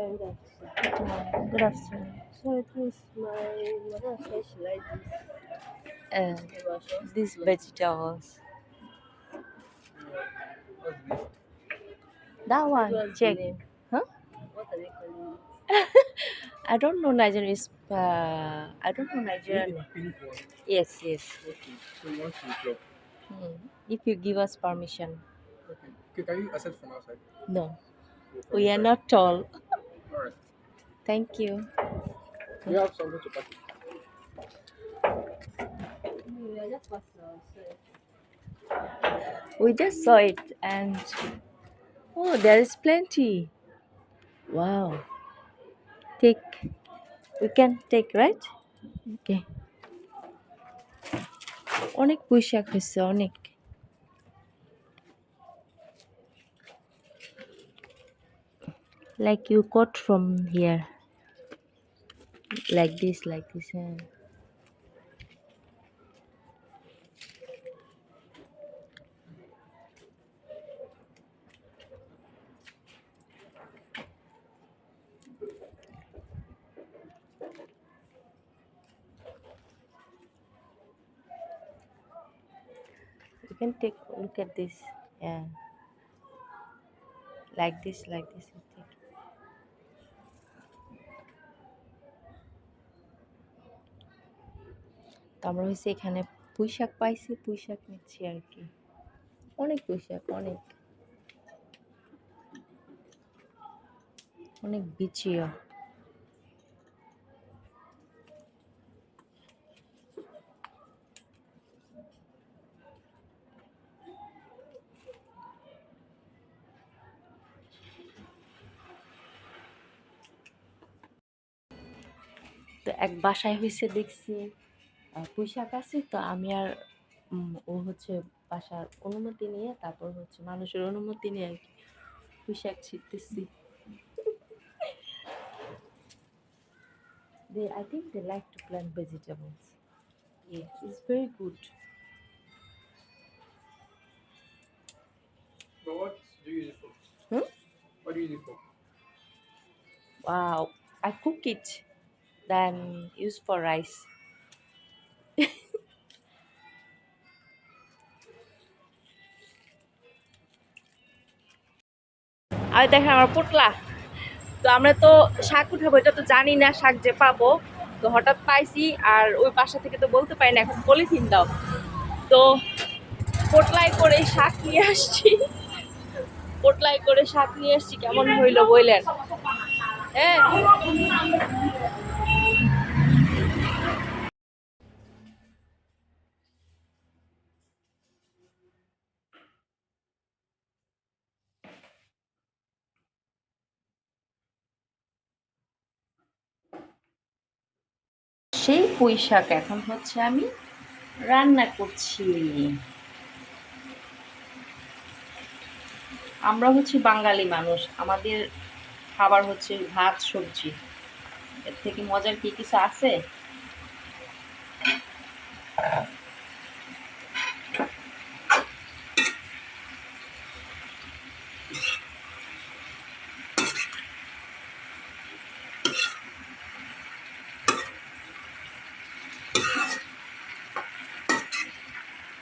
Sorry, that's Good. Good afternoon. Sorry, please. My mother said she like this. Uh, The these vegetables. That one, What's the check. name? Huh? What are they calling it? I don't know Nigerian. is, Uh, I don't know Nigerian. name. Pink one. Yes, yes. Okay. So you want to drop. Hmm. If you give us permission. Okay. Okay, can you access from outside? No, from we are not tall. Alright. Thank you. You have something to pack it. No, we are just passing outside. We just saw it and oh, there is plenty. Wow. Take. We can take, right? Okay. অনেক পুঁই শাক হয়েছে অনেক like you cut from here. Like this like this yeah. you can take look at this yeah. Like this like this তো আমরা হয়েছে এখানে পুঁই শাক পাইছি পুঁই শাক নিচ্ছি আর কি অনেক পুঁই শাক অনেক। অনেক বিচিও তো এক বাসায় হয়েছে দেখছি পুঁশাক আছে তো আমি আর ও হচ্ছে বাসার অনুমতি নিয়ে তারপর হচ্ছে মানুষের অনুমতি নিয়ে আর কি পুঁশাক ছিটতেছি they I think they like to plant vegetables it's very good What do you use it for? Hmm? Use it for? Wow, I cook it, then use for rice. আর দেখেন আমার পোটলা তো আমরা তো শাক উঠাবো, এটা তো জানি না শাক যে পাবো। তো হঠাৎ পাইছি আর ওই বাসা থেকে তো বলতে পারি না, এখন পলিথিন দাও। তো পোটলাই করে শাক নিয়ে আসছি। পোটলাই করে শাক নিয়ে আসছি, কেমন হইল বললেন। হ্যাঁ। সেই পুঁই শাক এখন হচ্ছে আমি রান্না করছি। আমরা হচ্ছে বাঙালি মানুষ, আমাদের খাবার হচ্ছে ভাত, সবজি। এর থেকে মজার কি কিছু আছে?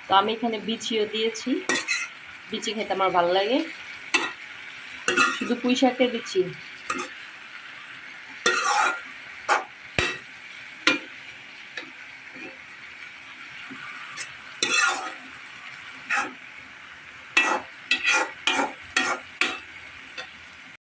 তো আমি এখানে বিচিও দিয়েছি। বিচি খেতে আমার ভালো লাগে। শুধু পুঁই শাকের বিচি।